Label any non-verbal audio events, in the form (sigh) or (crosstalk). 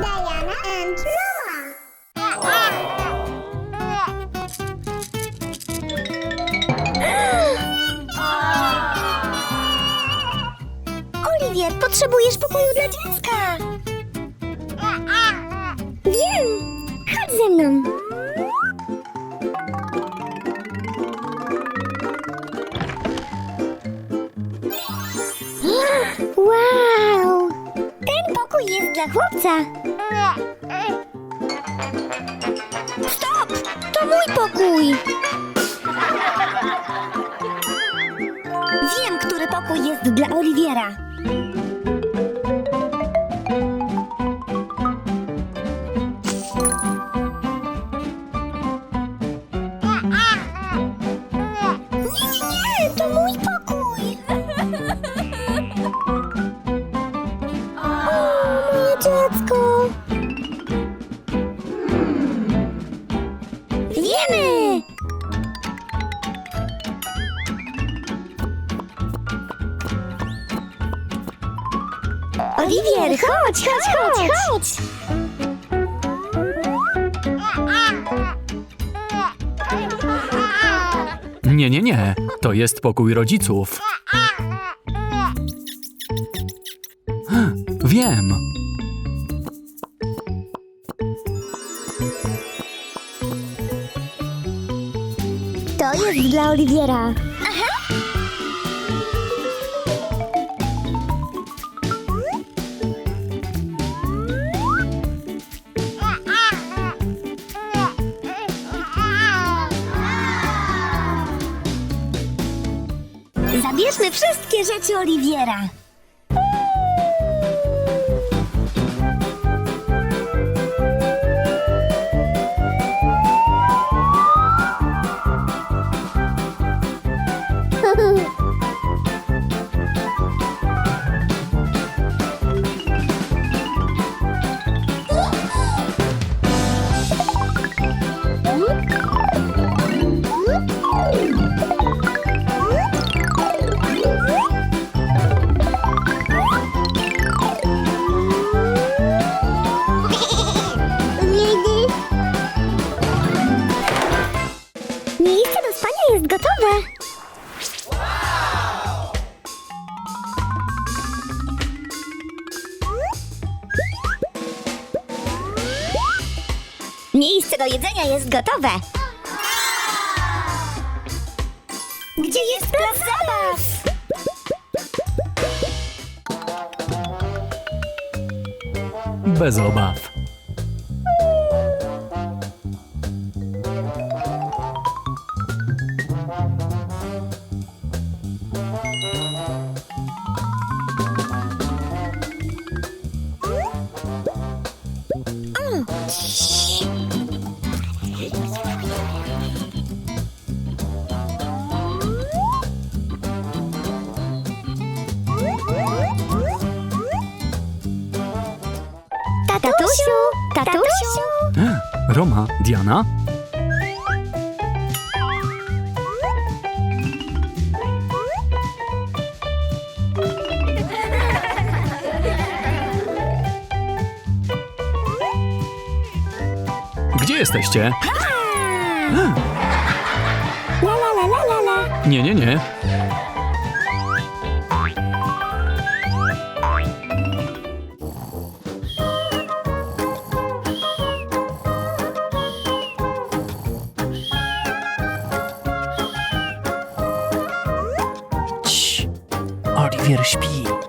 Diana and Noah. Oliwier, potrzebujesz pokoju dla dziecka. Wiem. Chodź ze mną. Wow! Pokój jest dla chłopca. Stop! To mój pokój. Wiem, który pokój jest dla Oliwiera. Oliwier, chodź, chodź, chodź, chodź! Nie, nie, nie. To jest pokój rodziców. (gasps) Wiem. To jest dla Oliwiera. Zabierzmy wszystkie rzeczy Oliwiera. Gotowe. Miejsce do jedzenia jest gotowe. Gdzie jest plac zabaw? Bez obaw. Tatusiu, tatusiu. Roma, Diana? Gdzie jesteście? La la la la la la. Nie, nie, nie. Oliwier śpi.